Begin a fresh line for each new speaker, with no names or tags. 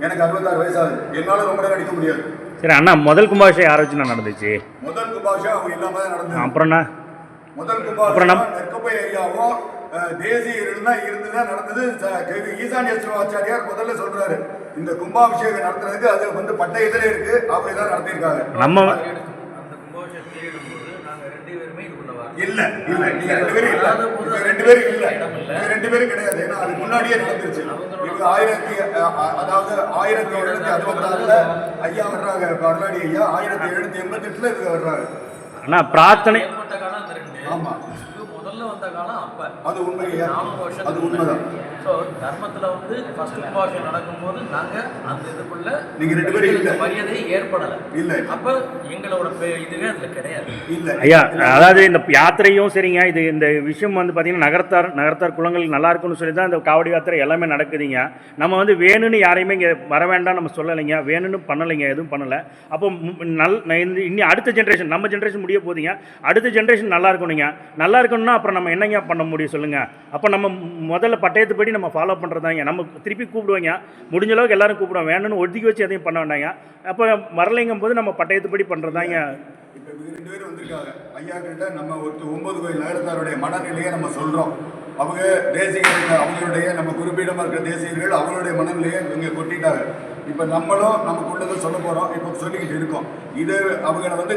எனக்கு அறுபத்தாறு வயசாகுது. என்னால ரொம்ப நேரம் அடிக்க முடியாது.
சரி அண்ணா முதல் கும்பாபிஷேகம் யாரை வச்சு நான் நடந்துச்சு.
முதல் கும்பாபிஷேகம் அவங்க இல்லாம தான் நடந்தது
அப்புறம்ண்ணா
முதல் கும்பாபிஷேகம் நெற்கப்பை ஐயாவும் அஹ், தேசியர்கள் தான் இருந்து தான் நடந்தது கவி ஈசானிய சிவாச்சாரியார் முதல்ல சொல்றாரு. இந்த கும்பாபிஷேகம் நடத்துறதுக்கு அது வந்து பட்டயத்திலே இருக்கு. அப்படிதான் நடத்தியிருக்காங்க.
நம்ம
இல்ல இல்ல நீங்க ரெண்டு பேரும் இல்ல. இவங்க ரெண்டு பேரும் இல்ல. இவங்க ரெண்டு பேரும் கிடையாது. ஏன்னா அது முன்னாடியே நடந்துருச்சு. இவங்க ஆயிரத்தி அதாவது ஆயிரத்தி எழுநூத்தி அறுபத்தாறுல ஐயா வர்றாங்க. வரலாடி ஐயா ஆயிரத்தி எழுநூத்தி எண்பத்தி எட்டுல இவங்க வர்றாங்க.
அண்ணா பிரார்த்தனை
ஆமா.
இது முதல்ல வந்த காலம் அப்ப.
அது உண்மையா?
நானூறு வருஷத்துக்கு
அது உண்மைதான்.
ஸோ தர்மத்துல வந்து ஃபர்ஸ்ட் கும்பாபிஷேகம் நடக்கும்போது நாங்க அந்த இதுக்குள்ள
நீங்க ரெண்டு பேரும் இல்ல.
மரியாதை ஏற்படல.
இல்ல.
அப்ப எங்களோட பே- இதுவே அதுல கிடையாது.
இல்ல.
ஐயா அதாவது இந்த யாத்திரையும் சரிங்க. இது இந்த விஷயம் வந்து பார்த்தீங்கன்னா நகரத்தார் நகரத்தார் குளங்கள் நல்லா இருக்குன்னு சொல்லி தான் இந்த காவடி யாத்திரை எல்லாமே நடக்குதுங்க. நம்ம வந்து வேணும்னு யாரையுமே இங்கே வர வேண்டாம் நம்ம சொல்லலைங்க. வேணும்னு பண்ணலைங்க. எதுவும் பண்ணலை. அப்போ நல் நான் இந்த இன்னி அடுத்த ஜென்ரேஷன் நம்ம ஜென்ரேஷன் முடிய போகுதுங்க அடுத்த ஜென்ரேஷன் நல்லா இருக்கணுங்க. நல்லா இருக்கணும்னா அப்புறம் நம்ம என்னங்க பண்ண முடியும் சொல்லுங்கள் அப்போ நம்ம முதல்ல பட்டயத்துப்படி நம்ம ஃபாலோ பண்ணுறதாங்க நம்ம திருப்பி கூப்பிடுவோங்க. முடிஞ்ச அளவுக்கு எல்லாரும் கூப்பிடுவோம். வேணும்னு ஒதுக்கி வச்சு எதையும் பண்ண வேண்டாங்க. அப்போ வரலைங்கும் போது நம்ம பட்டயத்துப்படி பண்ணுறதாங்க
இப்போ இவங்க ரெண்டு பேரும் வந்திருக்காங்க. ஐயா கிட்ட நம்ம ஒரு ஒன்பது கோயில் நகரத்தாருடைய மனநிலையை நம்ம சொல்கிறோம் அவங்க தேசியர்கள் அவங்களுடைய நம்ம குறிப்பிடமாக இருக்கிற தேசியர்கள் அவங்களுடைய மனநிலையை இங்கே கொட்டிட்டாங்க. இப்போ நம்மளும் நமக்குள்ளதை சொல்ல போகிறோம் இப்போ சொல்லிக்கிட்டு இருக்கோம். இது அவங்க வந்து